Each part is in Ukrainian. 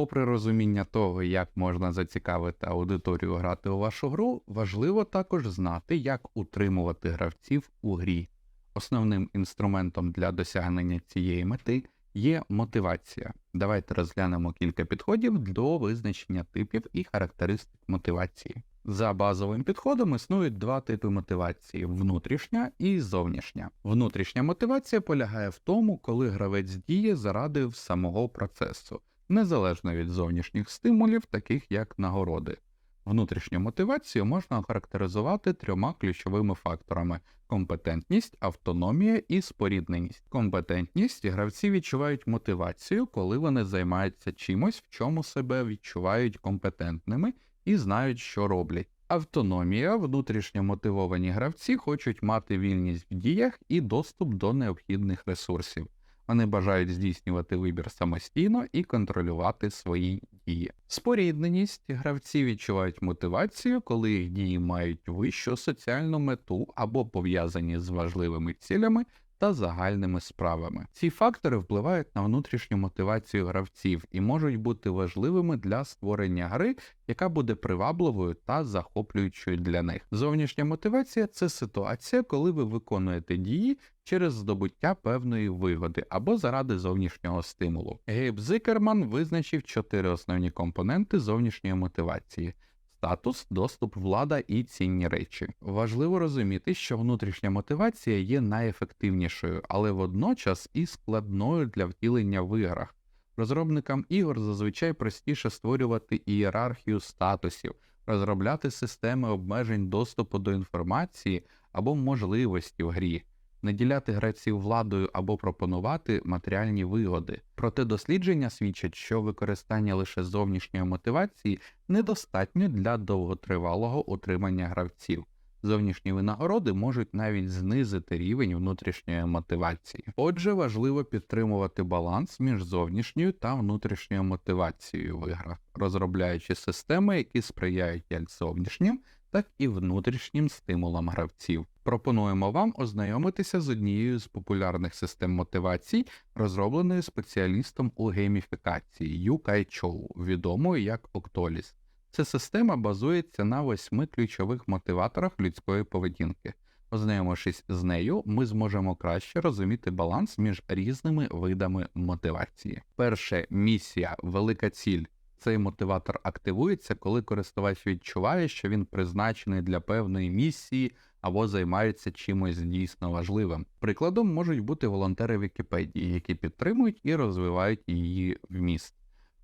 Попри розуміння того, як можна зацікавити аудиторію грати у вашу гру, важливо також знати, як утримувати гравців у грі. Основним інструментом для досягнення цієї мети є мотивація. Давайте розглянемо кілька підходів до визначення типів і характеристик мотивації. За базовим підходом існують два типи мотивації: внутрішня і зовнішня. Внутрішня мотивація полягає в тому, коли гравець діє заради самого процесу, незалежно від зовнішніх стимулів, таких як нагороди. Внутрішню мотивацію можна охарактеризувати трьома ключовими факторами: компетентність, автономія і спорідненість. Компетентність гравці відчувають мотивацію, коли вони займаються чимось, в чому себе відчувають компетентними і знають, що роблять. Автономія, внутрішньо мотивовані гравці хочуть мати вільність в діях і доступ до необхідних ресурсів. Вони бажають здійснювати вибір самостійно і контролювати свої дії. Спорідненість гравці відчувають мотивацію, коли їх дії мають вищу соціальну мету або пов'язані з важливими цілями та загальними справами. Ці фактори впливають на внутрішню мотивацію гравців і можуть бути важливими для створення гри, яка буде привабливою та захоплюючою для них. Зовнішня мотивація це ситуація, коли ви виконуєте дії через здобуття певної вигоди або заради зовнішнього стимулу. Гейб Зикерман визначив чотири основні компоненти зовнішньої мотивації. Статус, доступ, влада і цінні речі. Важливо розуміти, що внутрішня мотивація є найефективнішою, але водночас і складною для втілення в іграх. Розробникам ігор зазвичай простіше створювати ієрархію статусів, розробляти системи обмежень доступу до інформації або можливості в грі, наділяти гравців владою або пропонувати матеріальні вигоди. Проте дослідження свідчать, що використання лише зовнішньої мотивації недостатньо для довготривалого утримання гравців. Зовнішні винагороди можуть навіть знизити рівень внутрішньої мотивації. Отже, важливо підтримувати баланс між зовнішньою та внутрішньою мотивацією в іграх, розробляючи системи, які сприяють як зовнішнім, так і внутрішнім стимулам гравців. Пропонуємо вам ознайомитися з однією з популярних систем мотивацій, розробленою спеціалістом у гейміфікації Ю Чоу, відомою як Octolis. Ця система базується на восьми ключових мотиваторах людської поведінки. Ознайомившись з нею, ми зможемо краще розуміти баланс між різними видами мотивації. Перше місія, велика ціль. Цей мотиватор активується, коли користувач відчуває, що він призначений для певної місії або займається чимось дійсно важливим. Прикладом можуть бути волонтери Вікіпедії, які підтримують і розвивають її вміст.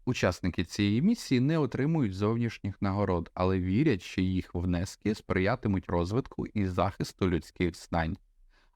Учасники цієї місії не отримують зовнішніх нагород, але вірять, що їх внески сприятимуть розвитку і захисту людських знань.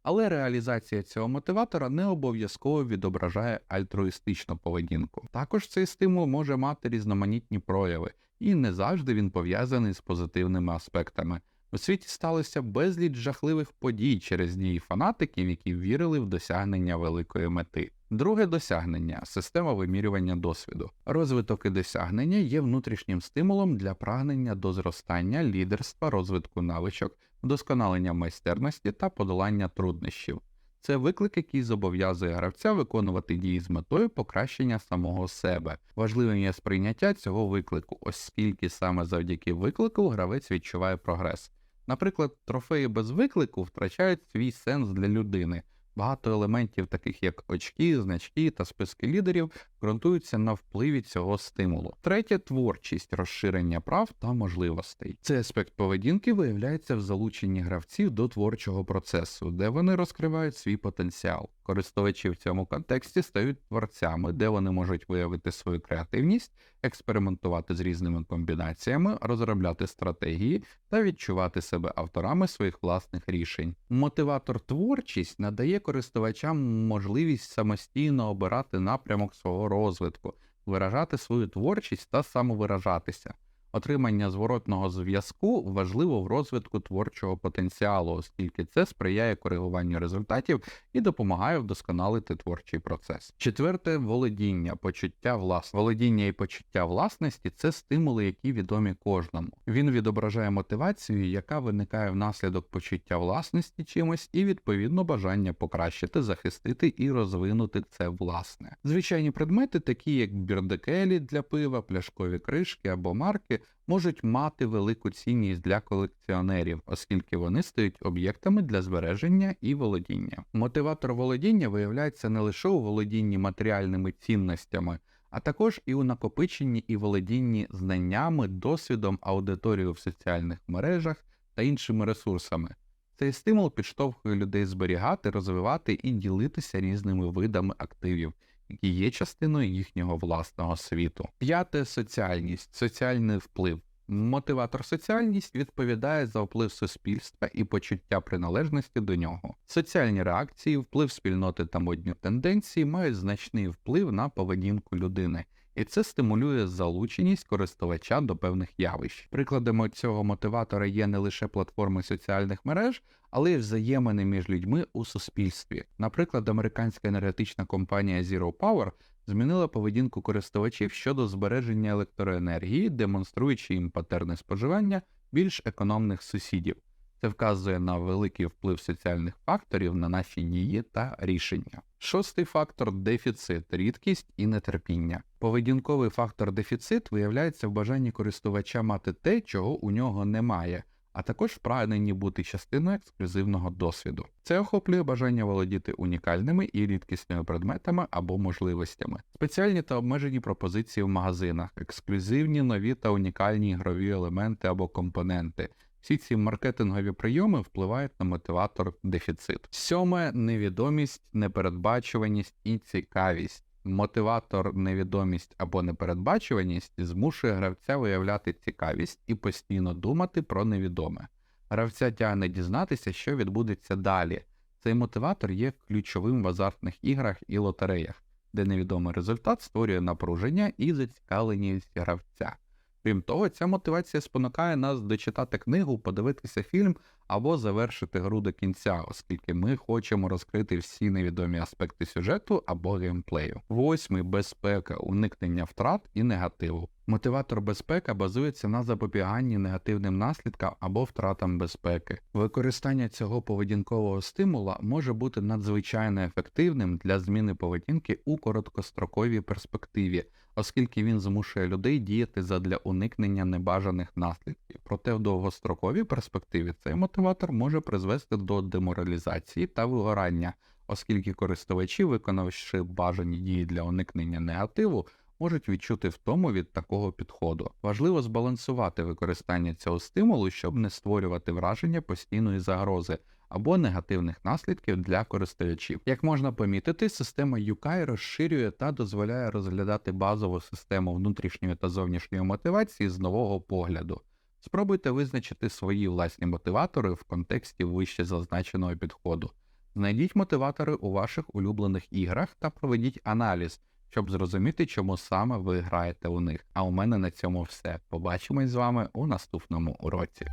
Але реалізація цього мотиватора не обов'язково відображає альтруїстичну поведінку. Також цей стимул може мати різноманітні прояви, і не завжди він пов'язаний з позитивними аспектами. У світі сталося безліч жахливих подій через дії фанатиків, які вірили в досягнення великої мети. Друге досягнення система вимірювання досвіду. Розвиток і досягнення є внутрішнім стимулом для прагнення до зростання, лідерства, розвитку навичок, вдосконалення майстерності та подолання труднощів. Це виклик, який зобов'язує гравця виконувати дії з метою покращення самого себе. Важливим є сприйняття цього виклику, оскільки саме завдяки виклику гравець відчуває прогрес. Наприклад, трофеї без виклику втрачають свій сенс для людини. Багато елементів, таких як очки, значки та списки лідерів, ґрунтуються на впливі цього стимулу. Третє творчість, розширення прав та можливостей. Цей аспект поведінки виявляється в залученні гравців до творчого процесу, де вони розкривають свій потенціал. Користувачі в цьому контексті стають творцями, де вони можуть виявити свою креативність, експериментувати з різними комбінаціями, розробляти стратегії та відчувати себе авторами своїх власних рішень. Мотиватор творчість надає користувачам можливість самостійно обирати напрямок свого розвитку, виражати свою творчість та самовиражатися. Отримання зворотного зв'язку важливо в розвитку творчого потенціалу, оскільки це сприяє коригуванню результатів і допомагає вдосконалити творчий процес. Четверте володіння, почуття власності. Володіння і почуття власності це стимули, які відомі кожному. Він відображає мотивацію, яка виникає внаслідок почуття власності чимось, і відповідно бажання покращити, захистити і розвинути це власне. Звичайні предмети, такі як бірдекелі для пива, пляшкові кришки або марки, можуть мати велику цінність для колекціонерів, оскільки вони стають об'єктами для збереження і володіння. Мотиватор володіння виявляється не лише у володінні матеріальними цінностями, а також і у накопиченні і володінні знаннями, досвідом, аудиторією в соціальних мережах та іншими ресурсами. Цей стимул підштовхує людей зберігати, розвивати і ділитися різними видами активів, які є частиною їхнього власного світу. П'яте соціальність, соціальний вплив. Мотиватор соціальність відповідає за вплив суспільства і почуття приналежності до нього. Соціальні реакції, вплив спільноти та модні тенденції мають значний вплив на поведінку людини, і це стимулює залученість користувача до певних явищ. Прикладами цього мотиватора є не лише платформи соціальних мереж, але й взаємини між людьми у суспільстві. Наприклад, американська енергетична компанія Zero Power змінила поведінку користувачів щодо збереження електроенергії, демонструючи їм патерни споживання більш економних сусідів. Це вказує на великий вплив соціальних факторів на наші дії та рішення. Шостий фактор дефіцит, рідкість і нетерпіння. Поведінковий фактор дефіцит виявляється в бажанні користувача мати те, чого у нього немає, а також в прагненні бути частиною ексклюзивного досвіду. Це охоплює бажання володіти унікальними і рідкісними предметами або можливостями, спеціальні та обмежені пропозиції в магазинах, ексклюзивні нові та унікальні ігрові елементи або компоненти. Всі ці маркетингові прийоми впливають на мотиватор дефіцит. Сьоме невідомість, непередбачуваність і цікавість. Мотиватор невідомість або непередбачуваність змушує гравця виявляти цікавість і постійно думати про невідоме. Гравця тягне дізнатися, що відбудеться далі. Цей мотиватор є ключовим в азартних іграх і лотереях, де невідомий результат створює напруження і зацікавленість гравця. Крім того, ця мотивація спонукає нас дочитати книгу, подивитися фільм або завершити гру до кінця, оскільки ми хочемо розкрити всі невідомі аспекти сюжету або геймплею. Восьмий безпека, уникнення втрат і негативу. Мотиватор безпека базується на запобіганні негативним наслідкам або втратам безпеки. Використання цього поведінкового стимула може бути надзвичайно ефективним для зміни поведінки у короткостроковій перспективі, оскільки він змушує людей діяти задля уникнення небажаних наслідків. Проте в довгостроковій перспективі цей мотиватор може призвести до деморалізації та вигорання, оскільки користувачі, виконавши бажані дії для уникнення негативу, можуть відчути втому від такого підходу. Важливо збалансувати використання цього стимулу, щоб не створювати враження постійної загрози або негативних наслідків для користувачів. Як можна помітити, система UKI розширює та дозволяє розглядати базову систему внутрішньої та зовнішньої мотивації з нового погляду. Спробуйте визначити свої власні мотиватори в контексті вище зазначеного підходу. Знайдіть мотиватори у ваших улюблених іграх та проведіть аналіз, щоб зрозуміти, чому саме ви граєте у них. А у мене на цьому все. Побачимось з вами у наступному уроці.